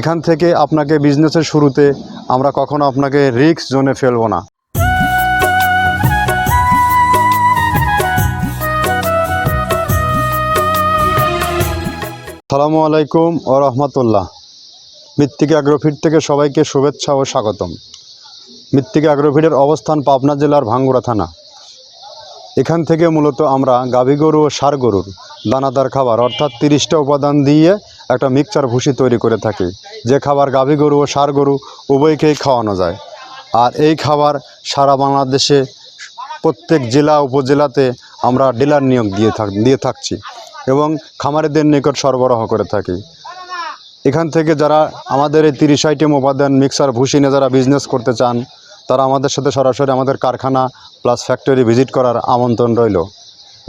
এখান থেকে আপনাকে বিজনেসের শুরুতে আমরা কখনো আপনাকে রিস্ক জোনে ফেলব না। সালামু আলাইকুম ও রহমতুল্লাহ। মৃত্তিকা অ্যাগ্রোফিট থেকে সবাইকে শুভেচ্ছা ও স্বাগতম। মৃত্তিকা অ্যাগ্রোফিটের অবস্থান পাবনা জেলার ভাঙ্গুড়া থানা। এখান থেকে মূলত আমরা গাভী গরু ও ষাঁড় গরুর দানাদার খাবার, অর্থাৎ তিরিশটা উপাদান দিয়ে একটা মিক্সচার ভুসি তৈরি করে থাকি। যে খাবার গাভী গরু ও সার গরু উভয়কেই খাওয়ানো যায়। আর এই খাবার সারা বাংলাদেশে প্রত্যেক জেলা, উপজেলাতে আমরা ডিলার নিয়োগ দিয়ে থাক, দিয়ে থাকছি এবং খামারিদের নিকট সরবরাহ করে থাকি। এখান থেকে যারা আমাদের এই তিরিশ আইটেম উপাদান মিক্সার ভুসি নিয়ে যারা বিজনেস করতে চান, তারা আমাদের সাথে সরাসরি আমাদের কারখানা প্লাস ফ্যাক্টরি ভিজিট করার আমন্ত্রণ রইল।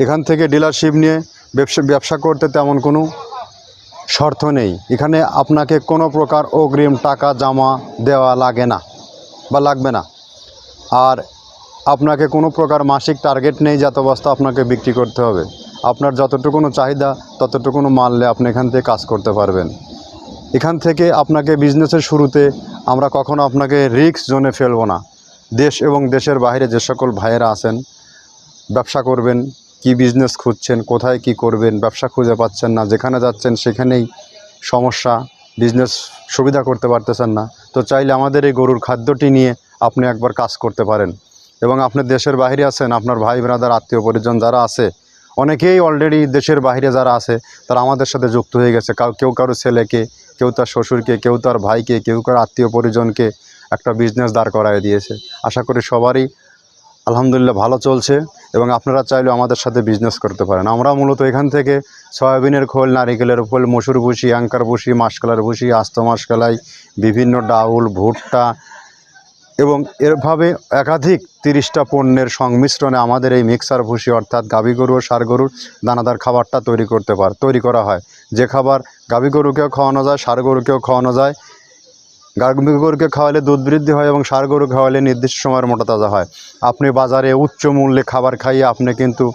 এখান থেকে ডিলারশিপ নিয়ে ব্যবসা ব্যবসা করতে তেমন কোনো শর্ত নেই। এখানে আপনাকে কোনো প্রকার অগ্রিম টাকা জমা দেওয়া লাগে না বা লাগবে না। আর আপনাকে কোনো প্রকার মাসিক টার্গেট নেই যত বস্তা আপনাকে বিক্রি করতে হবে। আপনার যতটুকুনো চাহিদা ততটুকুনো মানলে আপনি এখান থেকে কাজ করতে পারবেন। এখান থেকে আপনাকে বিজনেসের শুরুতে আমরা কখনো আপনাকে রিস্ক জোনে ফেলব না। দেশ এবং দেশের বাইরে যে সকল ভাইয়েরা আছেন, ব্যবসা করবেন কি বিজনেস খুঁজছেন, কোথায় কি করবেন, ব্যবসা খুঁজে পাচ্ছেন না, যেখানে যাচ্ছেন সেখানেই সমস্যা বিজনেস সুবিধা করতে পারতেছেন না। তো চাইলে আমাদের এই গরুর খাদ্যটি নিয়ে আপনি একবার কাজ করতে পারেন। এবং আপনি দেশের বাইরে আছেন, আপনার ভাই ব্রাদার আত্মীয়, পরিজন যারা আছে, অনেকেই অলরেডি দেশের বাইরে যারা আছে, তারা আমাদের সাথে যুক্ত হয়ে গেছে। কাউ, কেউ কারও ছেলেকে, কেউ তার শ্বশুরকে, কেউ তার ভাইকে, কেউ কারও আত্মীয় পরিজনকে একটা বিজনেস দাঁড় করায় দিয়েছে। আশা করি সবারই আলহামদুলিল্লাহ ভালো চলছে। এবং আপনারা চাইলে আমাদের সাথে বিজনেস করতে পারেন। আমরা মূলত এখান থেকে সয়াবিনের খোল, নারিকেলের খোল, মসুর ভুসি, অ্যাঙ্কার ভুসি, মাসকালার ভুসি, আস্ত মাসকালাই, বিভিন্ন ডাউল, ভুট্টা এবং এরভাবে একাধিক তিরিশটা পণ্যের সংমিশ্রণে আমাদের এই মিক্সার ভুষি অর্থাৎ গাভী গরু ও ষাঁড় গরুর দানাদার খাবারটা তৈরি করতে পার, তৈরি করা হয়। যে খাবার গাভী গরুকেও খাওয়ানো যায় সার গরুকেও খাওয়ানো যায় গাভী গরুকে খাওয়ালে দুধ বৃদ্ধি হয় এবং সার গরু খাওয়ালে নির্দিষ্ট সময়ের মোটা তাজা হয়। আপনি বাজারে উচ্চ মূল্যে খাবার খাইয়ে আপনি কিন্তু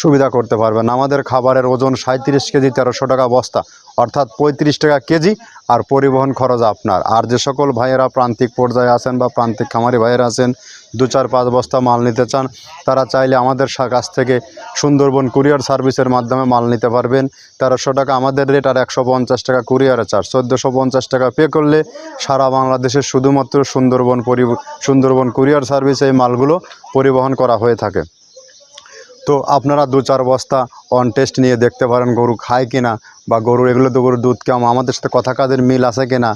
সুবিধা করতে পারবেন। আমাদের খাবারের ওজন সাঁত্রিশ কেজি, তেরোশো টাকা বস্তা, অর্থাৎ পঁয়ত্রিশ টাকা কেজি, আর পরিবহন খরচ আপনার। আর যে সকল ভাইয়েরা প্রান্তিক পর্যায়ে আছেন বা প্রান্তিক খামারি ভাইয়েরা আছেন, দু চার পাঁচ বস্তা মাল নিতে চান, তারা চাইলে আমাদের কাছ থেকে সুন্দরবন কুরিয়ার সার্ভিসের মাধ্যমে মাল নিতে পারবেন। তেরোশো টাকা, আমাদের রেট আর একশো পঞ্চাশ টাকা কুরিয়ারের চার্জ। চোদ্দোশো পঞ্চাশ টাকা পে করলে সারা বাংলাদেশের শুধুমাত্র সুন্দরবন পরি সুন্দরবন কুরিয়ার সার্ভিস এই মালগুলো পরিবহন করা হয়ে থাকে। তো আপনারা দু চার বস্তা অন টেস্ট নিয়ে দেখতে পারেন গরু খায় কিনা বা গরু এগুলো তো গরুর দুধ কেমন, আমাদের সাথে কথা কাজের মিল আছে কিনা।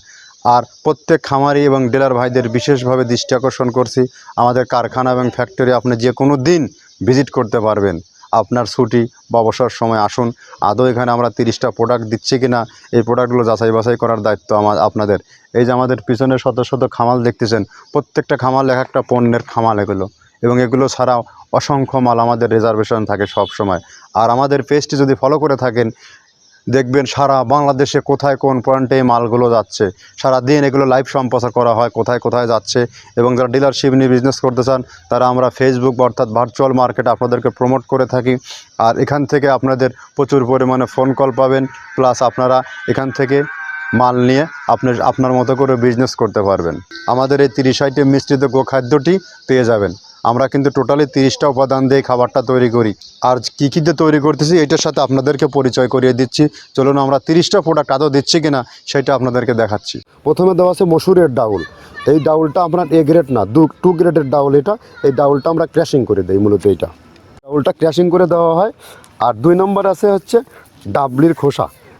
আর প্রত্যেক খামারি এবং ডিলার ভাইদের বিশেষভাবে দৃষ্টি আকর্ষণ করছি, আমাদের কারখানা এবং ফ্যাক্টরি আপনি যে কোনো দিন ভিজিট করতে পারবেন। আপনার ছুটি বা অবসর সময় আসুন, আদৌ এখানে আমরা তিরিশটা প্রোডাক্ট দিচ্ছি কিনা, এই প্রোডাক্টগুলো যাচাই বাছাই করার দায়িত্ব আমার আপনাদের। এই যে আমাদের পিছনে শত শত খামাল দেখতেছেন, প্রত্যেকটা খামাল এক একটা পণ্যের খামাল এগুলো। এবং এগুলো ছাড়াও অসংখ্য মাল আমাদের রিজার্ভেশন থাকে সব সময় আর আমাদের পেজটি যদি ফলো করে থাকেন, দেখবেন সারা বাংলাদেশে কোথায় কোন পয়েন্টে মালগুলো যাচ্ছে। সারা দিন এগুলো লাইভ সম্প্রচার করা হয়, কোথায় কোথায় যাচ্ছে। এবং যারা ডিলারশিপ নিয়ে বিজনেস করতে চান, তারা আমরা ফেসবুক অর্থাৎ ভার্চুয়াল মার্কেট আপনাদেরকে প্রমোট করে থাকি। আর এখান থেকে আপনাদের প্রচুর পরিমাণে ফোন কল পাবেন। প্লাস আপনারা এখান থেকে মাল নিয়ে আপনি আপনার মতো করে বিজনেস করতে পারবেন। আমাদের এই তিরিশ আইটেম মিশ্রিত গোখাদ্যটি পেয়ে যাবেন। আমরা কিন্তু টোটালি তিরিশটা উপাদান দিয়ে খাবারটা তৈরি করি। আর কী কী দিয়ে তৈরি করতেছি, এটার সাথে আপনাদেরকে পরিচয় করিয়ে দিচ্ছি। চলুন আমরা তিরিশটা প্রোডাক্ট আদৌ দিচ্ছি কিনা, সেটা আপনাদেরকে দেখাচ্ছি। প্রথমে দেওয়া আছে মসুরের ডাউল। এই ডাউলটা আপনার এ গ্রেড না, দু টু গ্রেডের ডাউল এটা। এই ডাউলটা আমরা ক্র্যাশিং করে দিই, মূলত এইটা ডাউলটা ক্র্যাশিং করে দেওয়া হয়। আর দুই নম্বর আছে হচ্ছে ডাবলির খোসা।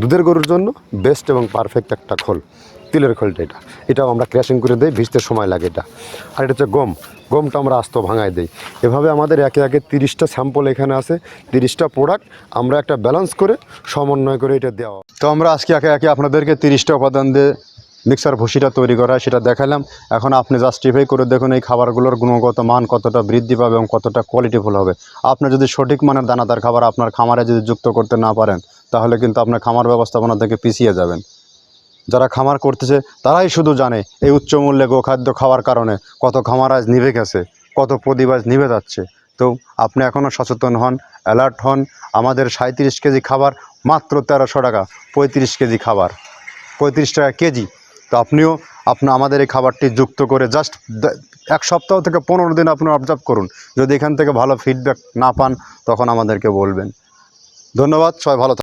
দুধের গরুর জন্য বেস্ট এবং পারফেক্ট একটা খোল, তিলের খোলটা এটা। এটাও আমরা ক্র্যাশিং করে দিই, ভিজতে সময় লাগে এটা। আর এটা হচ্ছে গম, গমটা আমরা আস্ত ভাঙায় দিই। এভাবে আমাদের একে একে তিরিশটা স্যাম্পল এখানে আছে, তিরিশটা প্রোডাক্ট আমরা একটা ব্যালেন্স করে সমন্বয় করে এটা দেওয়া। তো আমরা আজকে একে একে আপনাদেরকে তিরিশটা উপাদান দিয়ে মিক্সার ভুসিটা তৈরি করা, সেটা দেখালাম। এখন আপনি জাস্টিফাই করে দেখুন এই খাবারগুলোর গুণগত মান কতটা বৃদ্ধি পাবে এবং কতটা কোয়ালিটিফুল হবে। আপনি যদি সঠিক মানের দানাদার খাবার আপনার খামারে যদি যুক্ত করতে না পারেন তাহলে কিন্তু আপনার খামার ব্যবস্থাপনা থেকে পিছিয়ে যাবেন। যারা খামার করতেছে, তারাই শুধু জানে এই উচ্চ মূল্যে গোখাদ্য খাওয়ার কারণে কত খামার আজ নিভে গেছে, কত প্রদীপ আজ নিভে যাচ্ছে। তো আপনি এখনও সচেতন হন অ্যালার্ট হন, আমাদের সাঁত্রিশ কেজি খাবার মাত্র তেরোশো টাকা, পঁয়ত্রিশ কেজি খাবার, পঁয়ত্রিশ টাকা কেজি। তো আপনিও আপনি, আমাদের এই খাবারটি যুক্ত করে জাস্ট এক সপ্তাহ থেকে পনেরো দিন আপনি অবজার্ভ করুন। যদি এখান থেকে ভালো ফিডব্যাক না পান, তখন আমাদেরকে বলবেন। ধন্যবাদ, সবাই ভালো।